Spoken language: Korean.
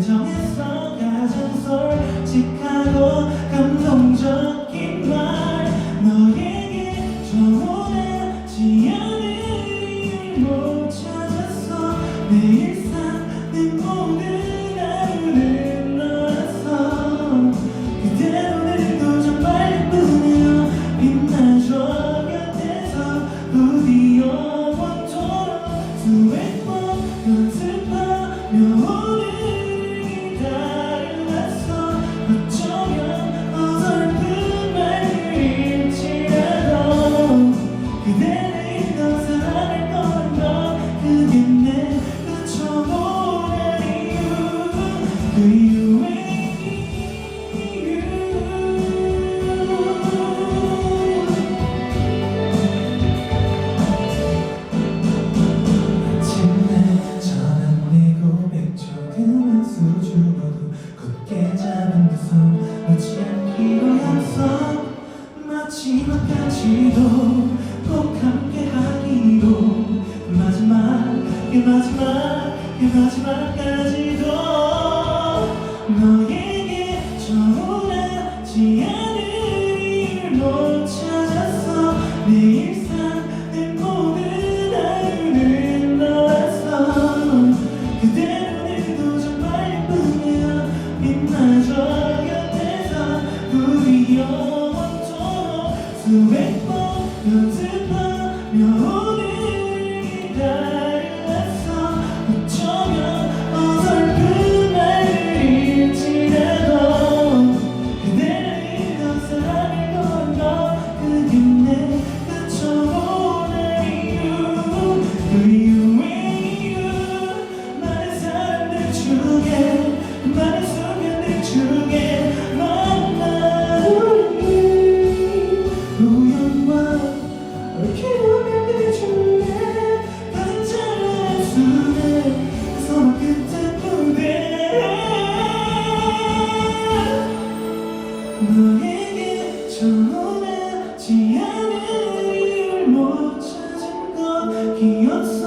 감정성 가장 솔직하고 감동적인 말 너에게 좋아하지 않은 못 찾았어 내 일상 내 모든 하루를 너라서 그대 눈에도 좀 빨리 뿐이여 빛나줘 곁에서 부디 영원토록 수혜 마지막까지도 꼭 함께 하기로. 마지막 그 마지막 그 마지막까지. 수백 번 연습하며 오늘이다 can't